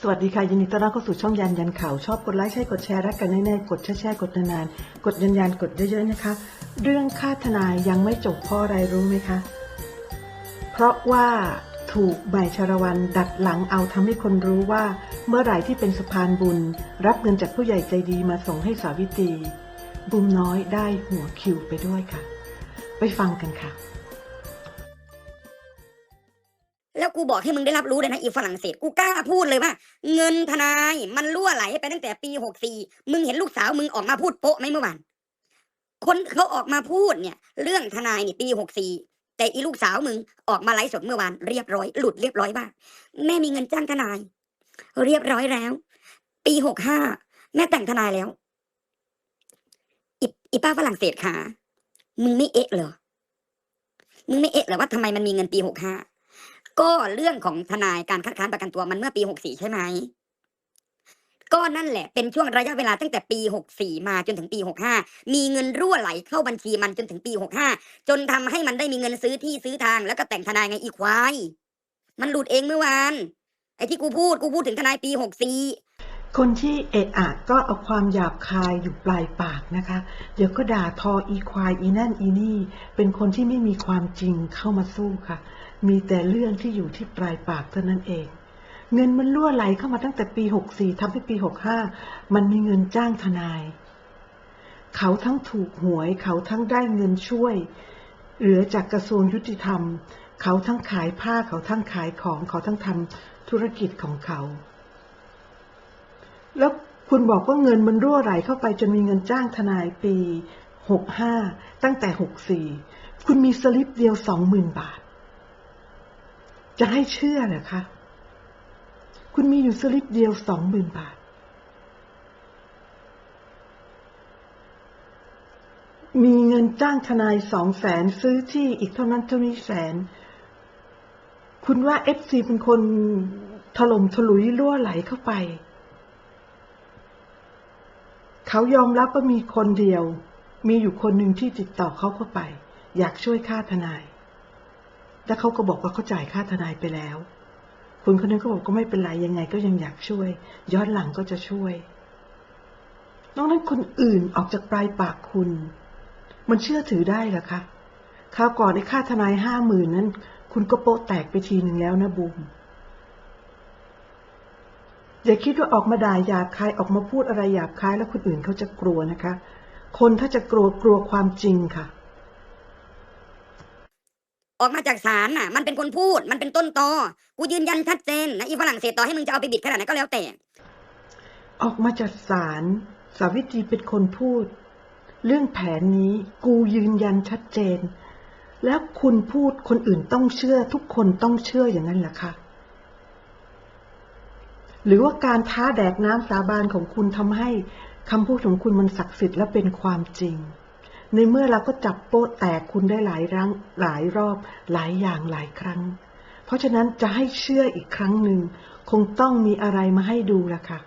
สวัสดีค่ะ ยินดีต้อนรับเข้าสู่ช่องยันยันข่าวชอบกดไลค์ใช่กดแชร์รักกันแน่ๆกดแชร์แชร์กดนานๆกดยันยันกดเยอะๆนะคะ เรื่องค่าทนายยังไม่จบเพราะอะไรรู้ไหมคะ เพราะว่าถูกใบชรวันดัดหลังเอาทำให้คนรู้ว่า เมื่อไหร่ที่เป็นสะพานบุญ รับเงินจากผู้ใหญ่ใจดีมาส่งให้สาวิตรีบุมน้อยได้หัวคิวไปด้วยค่ะ ไปฟังกันค่ะ แล้วกูบอกให้มึงได้รับรู้เลยนะอีฝรั่งเศสกูกล้าพูดเลยว่า เงินทนายมันรั่วไหลไปตั้งแต่ปีหกสี่มึงเห็นลูกสาวมึงออกมาพูดโป๊ะไหมเมื่อวานคนเขาออกมาพูดเนี่ย เรื่องทนายนี่ปีหกสี่แต่อีลูกสาวมึงออกมาไลฟ์สดเมื่อวานเรียบร้อยหลุดเรียบร้อยว่าแม่มีเงินจ้างทนาย เรียบร้อยแล้ว ปีหกห้าแม่แต่งทนายแล้วอีอป้าฝรั่งเศสขามึงไม่เอะเหรอมึงไม่เอะเหรอว่าทำไมมันมีเงินปีหกห้า ก็เรื่องของทนายการคัดค้านประกันตัวมันเมื่อปีหกสี่ใช่ไหมก็นั่นแหละเป็นช่วงระยะเวลาตั้งแต่ปีหกสี่มาจนถึงปีหกห้ามีเงินรั่วไหลเข้าบัญชีมันจนถึงปีหกห้าจนทำให้มันได้มีเงินซื้อที่ซื้อทางแล้วก็แต่งทนายไงอีควายมันหลุดเองเมื่อวานไอ้ที่กูพูดกูพูดถึงทนายปีหกสี่คนที่เอะอะก็เอาความหยาบคายอยู่ปลายปากนะคะ เดี๋ยวก็ด่าทออีควายอีนั่นอีนี่ เป็นคนที่ไม่มีความจริงเข้ามาสู้ค่ะ มีแต่เรื่องที่อยู่ที่ปลายปากเท่านั้นเอง เงินมันล่วไหลเข้ามาตั้งแต่ปี 64ทำให้ปี 65 มันมีเงินจ้างทนาย เขาทั้งถูกหวย เขาทั้งได้เงินช่วย เหลือจากกระทรวงยุติธรรม เขาทั้งขายผ้า เขาทั้งขายของ เขาทั้งทำธุรกิจของเขา แล้วคุณบอกว่าเงินมันรั่วไหลเข้าไปจนมีเงินจ้างทนายปี 65 ตั้งแต่ 64 คุณมีสลิปเดียว 20,000 บาท จะให้เชื่อเหรอคะ คุณมีอยู่สลิปเดียว20,000บาท มีเงินจ้างทนายสองแสนซื้อที่อีกเท่านั้นเท่านี้แสน คุณว่าเอฟซีเป็นคนถล่มถลุยรั่วไหลเข้าไป เขายอมรับว่ามีคนเดียว มีอยู่คนหนึ่งที่ติดต่อเขาเข้าไป อยากช่วยค่าทนาย แล้วเขาก็บอกว่าเขาจ่ายค่าทนายไปแล้วคนคนนั้นก็บอกก็ไม่เป็นไรยังไงก็ยังอยากช่วย ย้อนหลังก็จะช่วย นอกนั้นคนอื่นออกจากปลายปากคุณ มันเชื่อถือได้หรอคะคราวก่อนไอ้ค่าทนายห้าหมื่นนั้น คุณก็โปะแตกไปทีหนึ่งแล้วนะบูมอย่าคิดว่าออกมาด่าหยาบคายออกมาพูดอะไรหยาบคายแล้วคนอื่นเขาจะกลัวนะคะ คนถ้าจะกลัวกลัวความจริงค่ะ ออกมาจากศาลน่ะ มันเป็นคนพูด มันเป็นต้นตอ กูยืนยันชัดเจนนะอีฝรั่งเศสต่อให้มึงจะเอาไปบิดขนาดไหนก็แล้วแต่ ออกมาจากศาลสาวิตรีเป็นคนพูด เรื่องแผนนี้กูยืนยันชัดเจน แล้วคุณพูดคนอื่นต้องเชื่อ ทุกคนต้องเชื่ออย่างนั้นเหรอคะหรือว่าการท้าแดกน้ำสาบานของคุณทำให้คำพูดของคุณมันศักดิ์สิทธิ์และเป็นความจริง ในเมื่อเราก็จับโป๊ะแตกคุณได้หลายรั้งหลายรอบหลายอย่างหลายครั้ง เพราะฉะนั้นจะให้เชื่ออีกครั้งหนึ่ง คงต้องมีอะไรมาให้ดูละค่ะ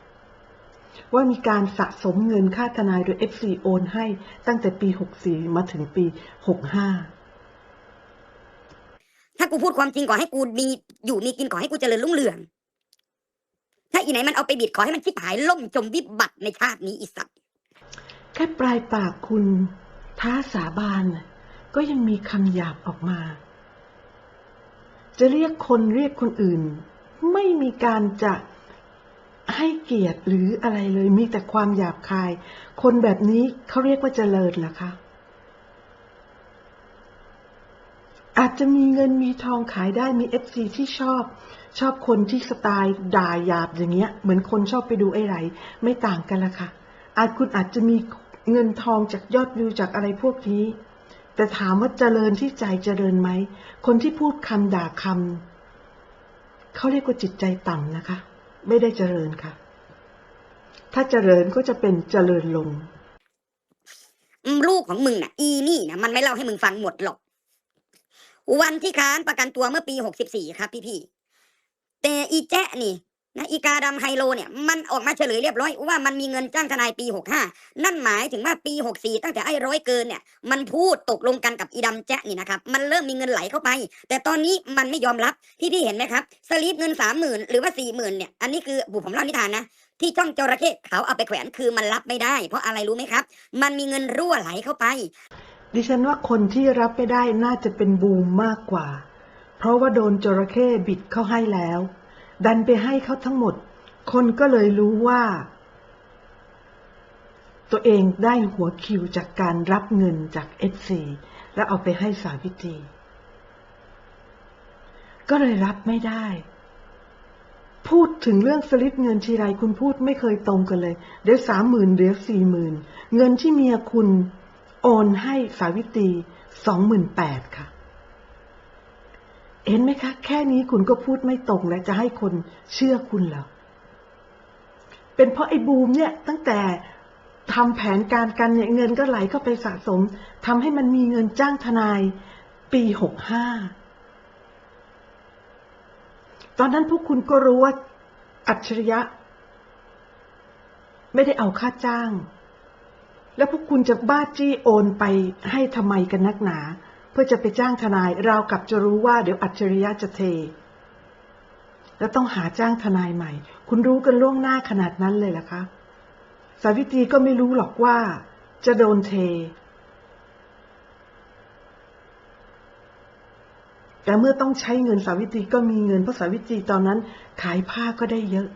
ว่ามีการสะสมเงินค่าทนายโดย FC โอนให้ตั้งแต่ปี 64 มาถึงปี 65 ถ้ากูพูดความจริงขอให้กูมีอยู่มีกินขอให้กูเจริญรุ่งเรือง ถ้าอีไหนมันเอาไปบิดขอให้มันชิบหายล่มจมวิบัติในชาตินี้อีสัตว์แค่ปลายปากคุณ ท้าสาบานก็ยังมีคำหยาบออกมา จะเรียกคนเรียกคนอื่น ไม่มีการจะให้เกียรติหรืออะไรเลย มีแต่ความหยาบคาย คนแบบนี้เขาเรียกว่าเจริญเหรอคะ อาจจะมีเงินมีทองขายได้มีเอฟซีที่ชอบ ชอบคนที่สไตล์ด่าหยาบอย่างเงี้ย เหมือนคนชอบไปดูไอ้ไร ไม่ต่างกันละค่ะ อาจคุณอาจจะมี เงินทองจากยอดวิวจากอะไรพวกนี้ แต่ถามว่าเจริญที่ใจเจริญไหม คนที่พูดคำด่าคำเขาเรียกว่าจิตใจต่ำนะคะ ไม่ได้เจริญค่ะ ถ้าเจริญก็จะเป็นเจริญลง ลูกของมึงน่ะ อีนี่นะมันไม่เล่าให้มึงฟังหมดหรอก วันที่ค้านประกันตัวเมื่อปีหกสิบสี่ครับพี่พี่ๆแต่อีแจ๊นี่ นะอีกาดำไฮโลเนี่ยมันออกมาเฉลยเรียบร้อยว่ามันมีเงินจ้างทนายปี 65 นั่นหมายถึงว่าปี 64 ตั้งแต่ไอ้ร้อยเกินเนี่ยมันพูดตกลงกันกับอีดำแจ๊ะนี่นะครับมันเริ่มมีเงินไหลเข้าไป แต่ตอนนี้มันไม่ยอมรับพี่พี่เห็นไหมครับสลิปเงินสามหมื่นหรือว่าสี่หมื่นเนี่ยอันนี้คือบุผมเล่านิทานนะที่จ้องจระเข้เขาเอาไปแขวนคือมันรับไม่ได้ เพราะอะไรรู้ไหมครับ มันมีเงินรั่วไหลเข้าไป ดิฉันว่าคนที่รับไม่ได้น่าจะเป็นบูมมากกว่า เพราะว่าโดนจระเข้บิดเข้าให้แล้ว ดันไปให้เขาทั้งหมด คนก็เลยรู้ว่า ตัวเองได้หัวคิวจากการรับเงินจากเอฟซีแล้วเอาไปให้สาวิตรีก็เลยรับไม่ได้ พูดถึงเรื่องสลิปเงินทีไรคุณพูดไม่เคยตรงกันเลย เดี๋ยวสามหมื่นเดี๋ยวสี่หมื่นเงินที่เมียคุณโอนให้สาวิตรีสองหมื่นแปดค่ะ เห็นไหมคะ แค่นี้คุณก็พูดไม่ตรงและจะให้คนเชื่อคุณเหรอเป็นเพราะไอ้บูมเนี่ยตั้งแต่ทำแผนการกันเนี่ยเงินก็ไหลเข้าไปสะสมทำให้มันมีเงินจ้างทนายปีหกห้าตอนนั้นพวกคุณก็รู้ว่าอัจฉริยะ ไม่ได้เอาค่าจ้าง แล้วพวกคุณจะบ้าจี้โอนไปให้ทำไมกันนักหนา พื่อจะไปจ้างทนายราวกับจะรู้ว่าเดี๋ยวอัจฉริยะจะเท แล้วต้องหาจ้างทนายใหม่ คุณรู้กันล่วงหน้าขนาดนั้นเลยเหรอคะ สาวิตรีก็ไม่รู้หรอกว่า จะโดนเท แต่เมื่อต้องใช้เงินสาวิตรีก็มีเงินเพราะสาวิตรีตอนนั้นขายผ้าก็ได้เยอะ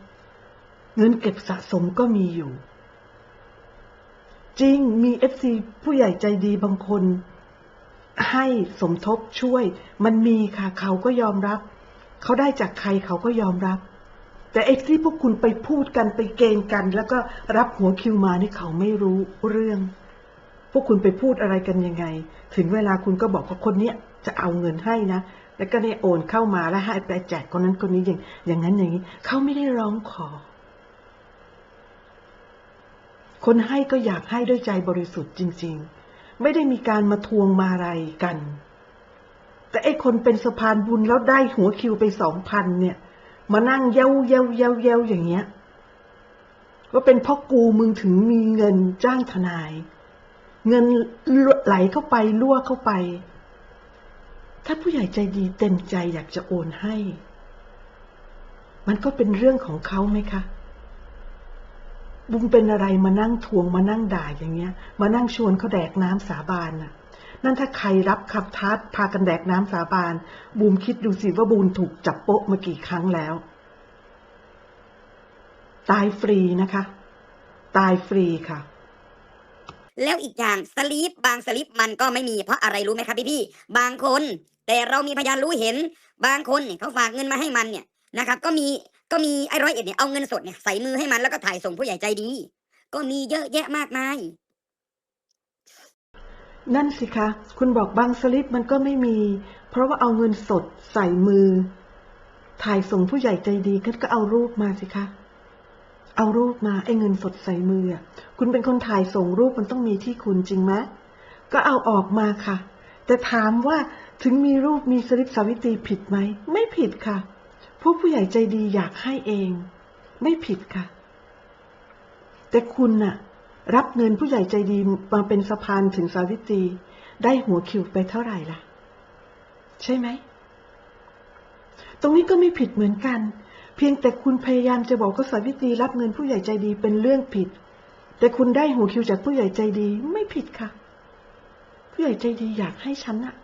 เงินเก็บสะสมก็มีอยู่ จริงมีเอฟซีผู้ใหญ่ใจดีบางคน ให้สมทบช่วย มันมีค่ะ เขาก็ยอมรับ เขาได้จากใครเขาก็ยอมรับ แต่ไอ้ที่พวกคุณไปพูดกันไปเกณฑ์กัน แล้วก็รับหัวคิวมานี่เขาไม่รู้เรื่อง พวกคุณไปพูดอะไรกันยังไง ถึงเวลาคุณก็บอกว่าคนเนี้ยจะเอาเงินให้นะแล้วก็เนี่ยโอนเข้ามาแล้วให้ไปแจกคนนั้นคนนี้อย่างอย่างนั้นอย่างนี้ เขาไม่ได้ร้องขอ คนให้ก็อยากให้ด้วยใจบริสุทธิ์จริง ๆ ไม่ได้มีการมาทวงมาอะไรกัน แต่ไอ้คนเป็นสะพานบุญแล้วได้หัวคิวไปสองพันเนี่ย มานั่งเย้าเย้าเย้าเย้าอย่างเงี้ยว่าเป็นเพ่อกูมึงถึงมีเงินจ้างทนาย เงินไหลเข้าไปรั่วเข้าไป ถ้าผู้ใหญ่ใจดีเต็มใจอยากจะโอนให้ มันก็เป็นเรื่องของเขาไหมคะ บุ้งเป็นอะไรมานั่งทวงมานั่งด่าอย่างเงี้ย มานั่งชวนเขาแดกน้ำสาบานน่ะ นั่นถ้าใครรับขับทัดพากันแดกน้ำสาบาน บูมคิดดูสิว่าบูมถูกจับโป๊ะมากี่ครั้งแล้ว ตายฟรีนะคะ ตายฟรีค่ะแล้วอีกอย่างสลิปบางสลิปมันก็ไม่มีเพราะอะไรรู้ไหมครับพี่พี่บางคน แต่เรามีพยานรู้เห็น บางคนเนี่ยเขาฝากเงินมาให้มันเนี่ยนะครับ ก็มี ก็มีไอ้ร้อยเอ็ดเนี่ยเอาเงินสดเนี่ยใส่มือให้มันแล้วก็ถ่ายส่งผู้ใหญ่ใจดี ก็มีเยอะแยะมากมาย นั่นสิคะ คุณบอกบางสลิปมันก็ไม่มี เพราะว่าเอาเงินสดใส่มือ ถ่ายส่งผู้ใหญ่ใจดีก็ก็เอารูปมาสิคะ เอารูปมาไอ้เงินสดใส่มืออะคุณเป็นคนถ่ายส่งรูปมันต้องมีที่คุณจริงไหมก็เอาออกมาค่ะ แต่ถามว่าถึงมีรูปมีสลิปสาวิตรีผิดไหม ไม่ผิดค่ะ พวกผู้ใหญ่ใจดีอยากให้เอง ไม่ผิดค่ะ แต่คุณน่ะ รับเงินผู้ใหญ่ใจดีมาเป็นสะพานถึงสาวิตรีได้หัวคิวไปเท่าไหร่ล่ะ ใช่ไหม ตรงนี้ก็ไม่ผิดเหมือนกัน เพียงแต่คุณพยายามจะบอกว่าสาวิตรีรับเงินผู้ใหญ่ใจดีเป็นเรื่องผิด แต่คุณได้หัวคิวจากผู้ใหญ่ใจดีไม่ผิดค่ะ ผู้ใหญ่ใจดีอยากให้ฉันอะ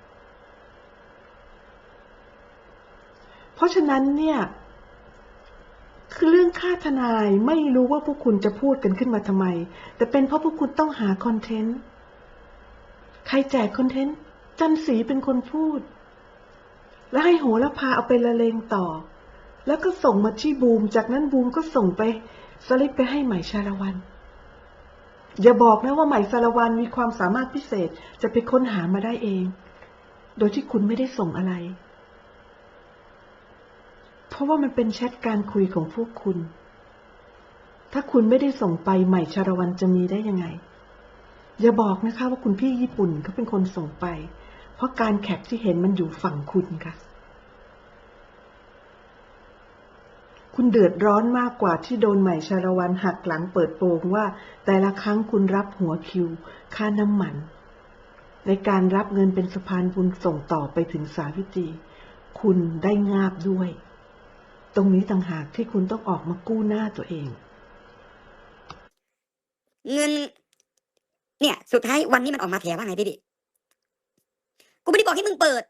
เพราะฉะนั้นเนี่ย คือเรื่องค่าทนายไม่รู้ว่าพวกคุณจะพูดกันขึ้นมาทำไม แต่เป็นเพราะพวกคุณต้องหาคอนเทนต์ ใครแจกคอนเทนต์ จันสีเป็นคนพูด แล้วให้โหระพาเอาไปละเลงต่อ แล้วก็ส่งมาที่บูม จากนั้นบูมก็ส่งไปสลิปไปให้ใหม่ชาละวัน อย่าบอกนะว่าใหม่สารวันมีความสามารถพิเศษจะไปค้นหามาได้เอง โดยที่คุณไม่ได้ส่งอะไร ราะว่ามันเป็นแชทการคุยของพวกคุณ ถ้าคุณไม่ได้ส่งไปใหม่ชาละวันจะมีได้ยังไง อย่าบอกนะคะว่าคุณพี่ญี่ปุ่นเขาเป็นคนส่งไป เพราะการแคปที่เห็นมันอยู่ฝั่งคุณค่ะ คุณเดือดร้อนมากกว่าที่โดนใหม่ชาละวันหักหลังเปิดโปงว่า แต่ละครั้งคุณรับหัวคิว ค่าน้ำมัน ในการรับเงินเป็นสะพานบุญส่งต่อไปถึงสาวิตรีคุณได้งาบด้วย ตรงนี้ต่างหากที่คุณต้องออกมากู้หน้าตัวเอง เงิน เนี่ย สุดท้ายวันนี้มันออกมาแถว่าไงพี่ดิกูไม่ได้บอกให้มึงเปิด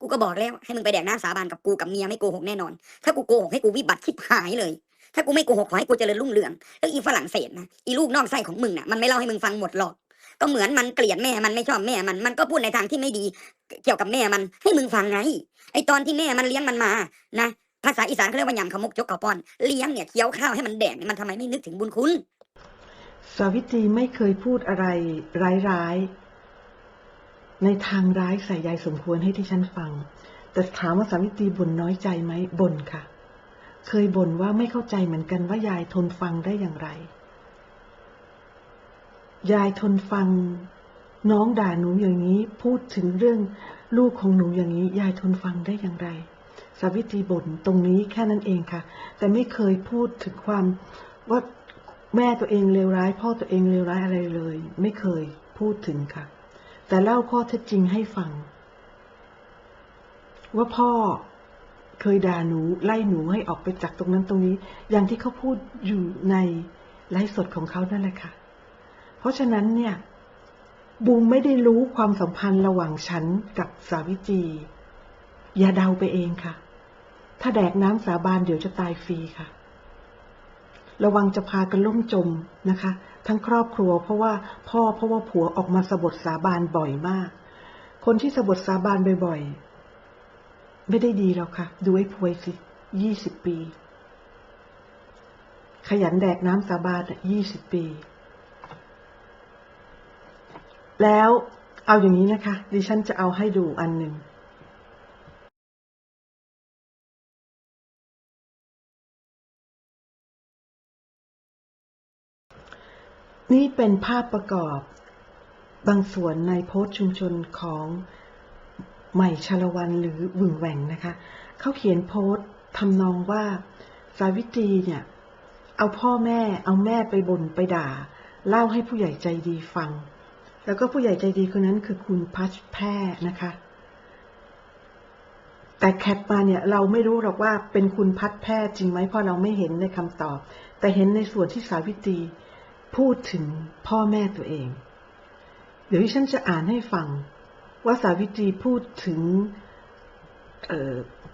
กูก็บอกแล้วให้มึงไปแดกหน้ำสาบานกับกูกับเมียไม่โกหกแน่นอน ถ้ากูโกหกให้กูวิบัติชิบหายเลย ถ้ากูไม่โกหกขอให้กูเจริญรุ่งเรืองแล้วอีฝรั่งเศสนะอีลูกนอกไส้ของมึงน่ะมันไม่เล่าให้มึงฟังหมดหรอกก็เหมือนมันเกลียดแม่มันไม่ชอบแม่มันมันก็พูดในทางที่ไม่ดี เกี่ยวกับแม่มันให้มึงฟังไงไอตอนที่แม่มันเลี้ยงมันมา นะ ภาษาอีสานเขาเรียกว่ายำขมุกจกข้าวป้อน เลี้ยงเนี่ยเคี้ยวข้าวให้มันแดกมันทำไมไม่นึกถึงบุญคุณ สาวิตรีไม่เคยพูดอะไรร้ายๆ ในทางร้ายใส่ยายสมควรให้ที่ฉันฟัง แต่ถามว่าสาวิตรีบ่นน้อยใจไหมบ่นค่ะ เคยบ่นว่าไม่เข้าใจเหมือนกันว่ายายทนฟังได้อย่างไร ยายทนฟัง น้องด่าหนูอย่างนี้ พูดถึงเรื่องลูกของหนูอย่างนี้ ยายทนฟังได้อย่างไร สาวิตรีบ่นตรงนี้แค่นั้นเองค่ะ แต่ไม่เคยพูดถึงความว่าแม่ตัวเองเลวร้าย พ่อตัวเองเลวร้ายอะไรเลย ไม่เคยพูดถึงค่ะ แต่เล่าข้อเท็จจริงให้ฟัง ว่าพ่อเคยด่าหนูไล่หนูให้ออกไปจากตรงนั้นตรงนี้ อย่างที่เขาพูดอยู่ในไลฟ์สดของเขานั่นแหละค่ะ เพราะฉะนั้นเนี่ยบูมไม่ได้รู้ความสัมพันธ์ระหว่างฉันกับสาวิตีอย่าเดาไปเองค่ะ ถ้าแดกน้ำสาบานเดี๋ยวจะตายฟรีค่ะ ระวังจะพากันล่มจมนะคะ ทั้งครอบครัว เพราะว่าพ่อเพราะว่าผัวออกมาสะบดสาบานบ่อยมาก คนที่สะบดสาบานบ่อยๆ ไม่ได้ดีแล้วค่ะ ดูไอ้พวยสิยี่สิบปี ขยันแดกน้ำสาบานยี่สิบปี แล้วเอาอย่างนี้นะคะ ดิฉันจะเอาให้ดูอันหนึ่ง นี่เป็นภาพประกอบบางส่วนในโพสต์ชุมชนของใหม่ชาละวันหรือบึงแหว่งนะคะ เขาเขียนโพสต์ทำนองว่าสาวิตรีเนี่ย เอาพ่อแม่เอาแม่ไปบ่นไปด่า เล่าให้ผู้ใหญ่ใจดีฟัง แล้วก็ผู้ใหญ่ใจดีคนนั้นคือคุณพัชแพร่นะคะ แต่แคปมาเนี่ยเราไม่รู้หรอกว่าเป็นคุณพัดแพทย์จริงไหมเพราะเราไม่เห็นในคำตอบ แต่เห็นในส่วนที่สาวิตรี พูดถึงพ่อแม่ตัวเอง เดี๋ยวที่ฉันจะอ่านให้ฟัง ว่าสาวิตรีพูดถึง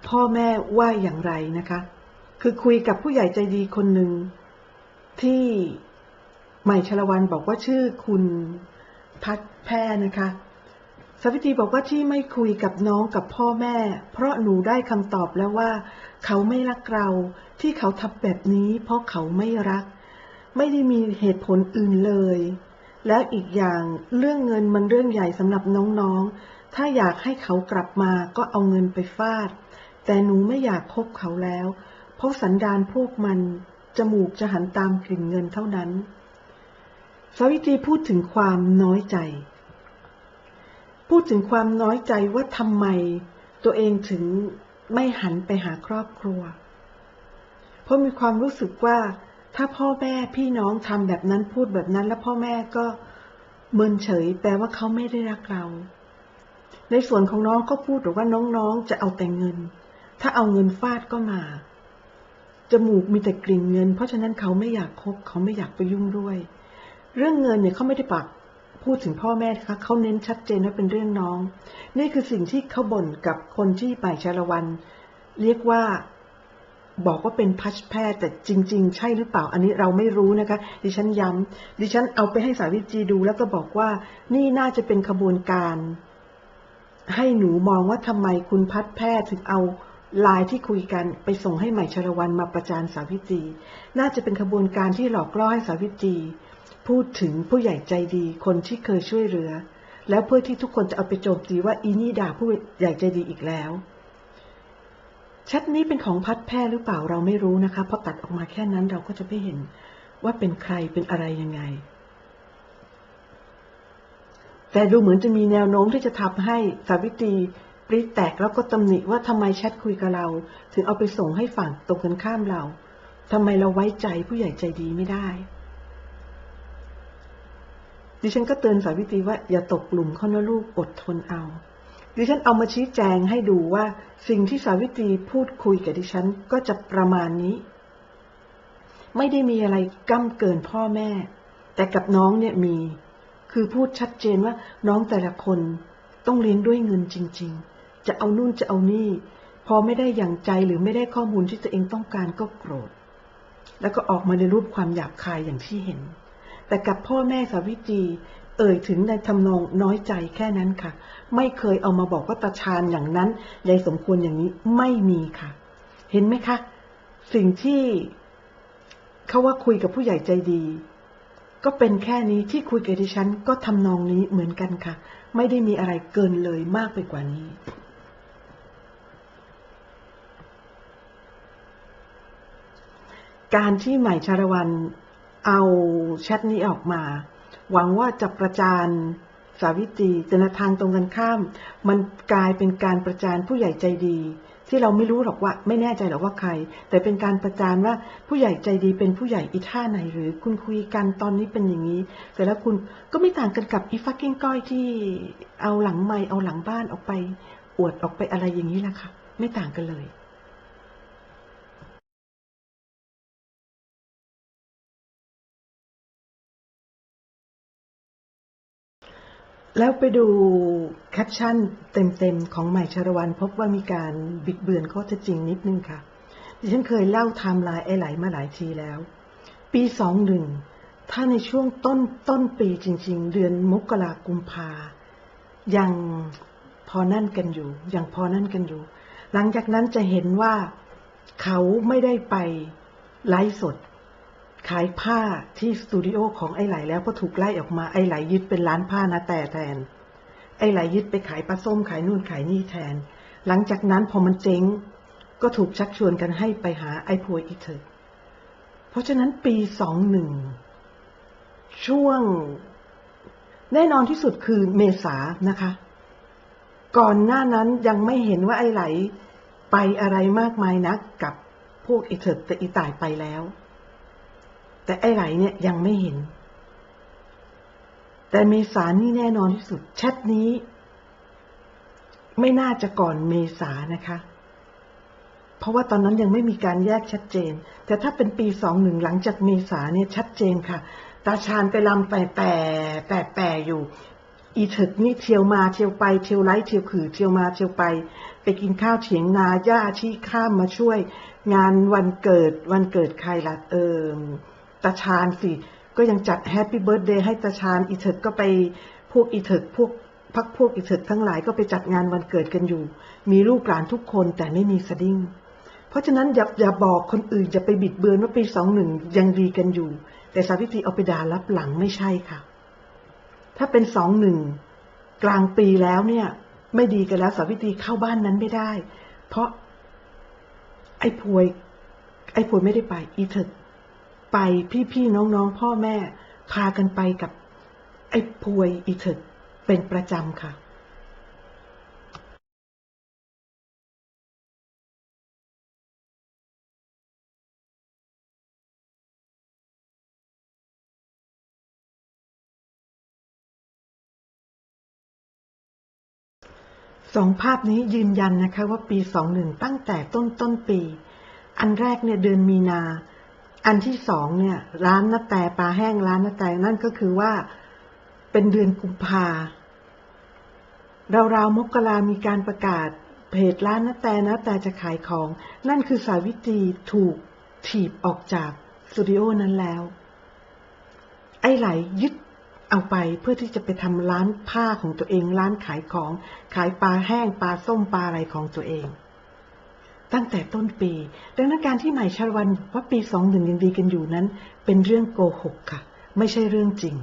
พ่อแม่ว่าอย่างไรนะคะ คือคุยกับผู้ใหญ่ใจดีคนหนึ่งที่ใหม่ชลวันบอกว่าชื่อคุณพัดแพรนะคะ สาวิตรีบอกว่าที่ไม่คุยกับน้องกับพ่อแม่ เพราะหนูได้คำตอบแล้วว่า เขาไม่รักเราที่เขาทำแบบนี้ เพราะเขาไม่รัก ไม่ได้มีเหตุผลอื่นเลย แล้วอีกอย่างเรื่องเงินมันเรื่องใหญ่สำหรับน้องๆ ถ้าอยากให้เขากลับมาก็เอาเงินไปฟาด แต่หนูไม่อยากคบเขาแล้ว เพราะสันดานพวกมัน จมูกจะหันตามกลิ่นเงินเท่านั้น สาวิตรีพูดถึงความน้อยใจ พูดถึงความน้อยใจว่าทำไม ตัวเองถึงไม่หันไปหาครอบครัว เพราะมีความรู้สึกว่า ถ้าพ่อแม่พี่น้องทำแบบนั้นพูดแบบนั้น แล้วพ่อแม่ก็เมินเฉย แปลว่าเขาไม่ได้รักเรา ในส่วนของน้องก็พูดหรือว่าน้องๆจะเอาแต่เงิน ถ้าเอาเงินฟาดก็มาจมูกมีแต่กลิ่นเงิน เพราะฉะนั้นเขาไม่อยากคบเขาไม่อยากไปยุ่งด้วย เรื่องเงินเนี่ยเขาไม่ได้ปักพูดถึงพ่อแม่คะเขาเน้นชัดเจนว่าเป็นเรื่องน้อง นี่คือสิ่งที่เขาบ่นกับคนที่ป่ายชาละวัน เรียกว่า บอกว่าเป็นพัชแพทย์แต่จริง ๆ ใช่หรือเปล่าอันนี้เราไม่รู้นะคะ ดิฉันย้ำดิฉันเอาไปให้สาวิตรีดู แล้วก็บอกว่านี่น่าจะเป็นขบวนการ ให้หนูมองว่าทำไมคุณพัดแพทย์ถึงเอาลน์ที่คุยกันไปส่งให้ใหม่ชาละวันมาประจานสาวิตรีน่าจะเป็นขบวนการที่หลอกล่อให้สาวิตรีพูดถึงผู้ใหญ่ใจดีคนที่เคยช่วยเหลือ แล้วเพื่อที่ทุกคนจะเอาไปโจมตีว่าอีนี่ด่าผู้ใหญ่ใจดีอีกแล้ว ชทนี้เป็นของพัดแพร่หรือเปล่าเราไม่รู้นะคะเพราะตัดออกมาแค่นั้นเราก็จะไม่เห็นว่าเป็นใครเป็นอะไรยังไง แต่ดูเหมือนจะมีแนวโน้มที่จะทำให้สาวิตรีปริแตกแล้วก็ตำหนิว่าทำไมแชทคุยกับเรา ถึงเอาไปส่งให้ฝั่งตรงกันข้ามเราทำไมเราไว้ใจผู้ใหญ่ใจดีไม่ได้ ดิฉันก็เตือนสาวิตรีว่าอย่าตกหลุมเขานะลูกอดทนเอา ดิฉันเอามาชี้แจงให้ดูว่าสิ่งที่สาวิตรีพูดคุยกับดิฉันก็จะประมาณนี้ ไม่ได้มีอะไรก้ำเกินพ่อแม่ แต่กับน้องเนี่ยมี คือพูดชัดเจนว่าน้องแต่ละคนต้องเลี้ยงด้วยเงินจริง ๆ จะเอานู่นจะเอานี่ พอไม่ได้อย่างใจหรือไม่ได้ข้อมูลที่ตัวเองต้องการก็โกรธ แล้วก็ออกมาในรูปความหยาบคายอย่างที่เห็น แต่กับพ่อแม่สาวิตรี เอ่ยถึงในทำนองน้อยใจแค่นั้นค่ะ ไม่เคยเอามาบอกว่าตาชาญอย่างนั้นยายสมควรอย่างนี้ไม่มีค่ะ เห็นไหมคะ สิ่งที่เขาว่าคุยกับผู้ใหญ่ใจดี ก็เป็นแค่นี้ที่คุยกับดิฉันก็ทำนองนี้เหมือนกันค่ะ ไม่ได้มีอะไรเกินเลยมากไปกว่านี้การที่ใหม่ชาละวันเอาแชทนี้ออกมา หวังว่าจะประจานสาวิตรีแต่ในทางตรงกันข้าม มันกลายเป็นการประจานผู้ใหญ่ใจดี ที่เราไม่รู้หรอกว่าไม่แน่ใจหรอกว่าใคร แต่เป็นการประจานว่าผู้ใหญ่ใจดีเป็นผู้ใหญ่อีท่าไหน หรือคุณคุยกันตอนนี้เป็นอย่างนี้เสร็จแล้วคุณก็ไม่ต่างกันกับอีฟักกิ้งก้อยที่เอาหลังไม้เอาหลังบ้านออกไป อวดออกไปอะไรอย่างนี้แหละค่ะไม่ต่างกันเลย แล้วไปดูแคปชั่นเต็มๆ ของใหม่ชรวันพบว่ามีการบิดเบือนข้อเท็จจริงนิดนึงค่ะ ดิฉันเคยเล่าไทม์ไลน์ไอ้ไหลมาหลายทีแล้ว ปีสองหนึ่งถ้าในช่วงต้นต้นปีจริง ๆ เดือนมกรากุมภายังพอนั่นกันอยู่ยังพอนั่นกันอยู่ หลังจากนั้นจะเห็นว่าเขาไม่ได้ไปไลฟ์สด ขายผ้าที่สตูดิโอของไอ้ไหลแล้วก็ถูกไล่ออกมาไอ้ไหลยึดเป็นร้านผ้านะแต่แทน ไอ้ไหลยึดไปขายปลาส้มขายนู่นขายนี่แทน หลังจากนั้นพอมันเจ๊ง ก็ถูกชักชวนกันให้ไปหาไอ้พวยอีเถอะเพราะฉะนั้นปีสองหนึ่งช่วง แน่นอนที่สุดคือเมษานะคะ ก่อนหน้านั้นยังไม่เห็นว่าไอ้ไหลไปอะไรมากมายนักกับพวกอีเถิดแต่อีตายไปแล้ว แต่ไอ้ไหลเนี่ยยังไม่เห็น แต่เมษานี่แน่นอนที่สุดแชทนี้ ไม่น่าจะก่อนเมษานะคะ เพราะว่าตอนนั้นยังไม่มีการแยกชัดเจน แต่ถ้าเป็นปีสองหนึ่งหลังจากเมษาเนี่ยชัดเจนค่ะ ตาชาญไปลำแต่แต่แต่แต่อยู่อีถึกนี่เที่ยวมาเที่ยวไปเที่ยวไล่เที่ยวขือเที่ยวมาเที่ยวไป ไปกินข้าวเถียงนาย่าที่ข้ามมาช่วย งานวันเกิดวันเกิดใครละเออ ตาชาญสิ ก็ยังจัดแฮปปี้เบิร์ดเดย์ให้ตาชาญอีเถิกก็ไปพวกอีเถิกพวกพักพวกอีเถิกทั้งหลายก็ไปจัดงานวันเกิดกันอยู่ มีลูกหลานทุกคนแต่ไม่มีสดิ้งเพราะฉะนั้นอย่าอย่าบอกคนอื่นอย่าไปบิดเบือนว่าปีสองหนึ่งยังดีกันอยู่ แต่สาวิตรีเอาไปด่ารับหลังไม่ใช่ค่ะ ถ้าเป็นสองหนึ่งกลางปีแล้วเนี่ย ไม่ดีกันแล้วสาวิตรีเข้าบ้านนั้นไม่ได้ เพราะไอ้พวย ไอ้พวยไม่ได้ไป อีเถิด ไปพี่ๆน้องๆ พ่อแม่ พากันไปกับ ไอ้พวยอีเถิดเป็นประจำค่ะสองภาพนี้ยืนยันนะคะว่าปีสองหนึ่งตั้งแต่ต้นต้นปี อันแรกเนี่ยเดือนมีนา อันที่สองเนี่ยร้านนาแต่ปลาแห้งร้านนาแต่นั่นก็คือว่าเป็นเดือนกุมภาราวๆมกรามีการประกาศเพจร้านนาแต่นะแต่จะขายของ นั่นคือสาวิตรีถูกถีบออกจากสตูดิโอนั้นแล้ว ไอ้ไหลยึดเอาไปเพื่อที่จะไปทำร้านผ้าของตัวเอง ร้านขายของ ขายปลาแห้งปลาส้มปลาอะไรของตัวเอง ตั้งแต่ต้นปี ดังนั้นการที่ใหม่ชาลวันว่าปีสองหนึ่งยังดีกันอยู่นั้น เป็นเรื่องโกหกค่ะ ไม่ใช่เรื่องจริง